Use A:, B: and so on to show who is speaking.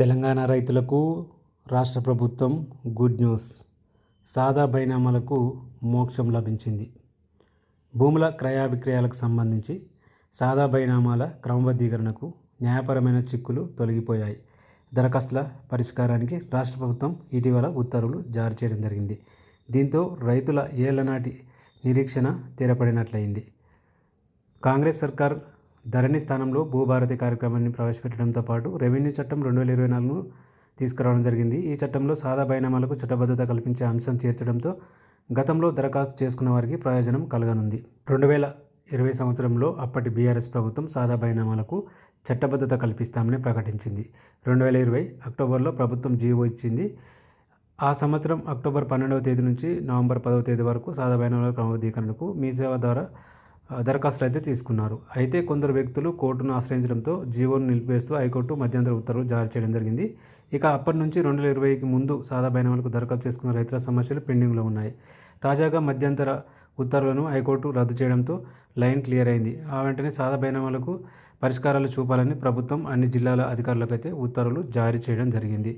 A: తెలంగాణ రైతులకు రాష్ట్ర ప్రభుత్వం గుడ్ న్యూస్. సాదా బైనామాలకు మోక్షం లభించింది. భూముల క్రయావిక్రయాలకు సంబంధించి సాదా బైనామాల క్రమబద్ధీకరణకు న్యాయపరమైన చిక్కులు తొలగిపోయాయి. దరఖాస్తుల పరిష్కారానికి రాష్ట్ర ప్రభుత్వం ఇటీవల ఉత్తర్వులు జారీ చేయడం జరిగింది. దీంతో రైతుల ఏళ్ళనాటి నిరీక్షణ తీరపడినట్లయింది కాంగ్రెస్ సర్కార్ ధరణి స్థానంలో భూభారతి కార్యక్రమాన్ని ప్రవేశపెట్టడంతో పాటు రెవెన్యూ చట్టం రెండు వేల ఇరవై నాలుగును తీసుకురావడం జరిగింది. ఈ చట్టంలో సాదా బైనామాలకు చట్టబద్ధత కల్పించే అంశం చేర్చడంతో గతంలో దరఖాస్తు చేసుకున్న వారికి ప్రయోజనం కలగనుంది. రెండు వేల ఇరవై సంవత్సరంలో అప్పటి బీఆర్ఎస్ ప్రభుత్వం సాదా బైనామాలకు చట్టబద్ధత కల్పిస్తామని ప్రకటించింది. రెండు వేల ఇరవై అక్టోబర్లో ప్రభుత్వం జీవో ఇచ్చింది. ఆ సంవత్సరం అక్టోబర్ పన్నెండవ తేదీ నుంచి నవంబర్ పదవ తేదీ వరకు సాదా బైనామాల క్రమబద్ధీకరణకు మీ సేవ ద్వారా దరఖాస్తులు అయితే తీసుకున్నారు. అయితే కొందరు వ్యక్తులు కోర్టును ఆశ్రయించడంతో జీవోను నిలిపివేస్తూ హైకోర్టు మధ్యంతర ఉత్తర్వులు జారీ చేయడం జరిగింది. ఇక అప్పటి నుంచి రెండు వేల ఇరవైకి ముందు సాదా బైనామాలకు దరఖాస్తు చేసుకున్న రైతుల సమస్యలు పెండింగ్లో ఉన్నాయి. తాజాగా మధ్యంతర ఉత్తర్వులను హైకోర్టు రద్దు చేయడంతో లైన్ క్లియర్ అయింది. ఆ వెంటనే సాదా బైనామాలకు పరిష్కారాలు చూపాలని ప్రభుత్వం అన్ని జిల్లాల అధికారులకైతే ఉత్తర్వులు జారీ చేయడం జరిగింది.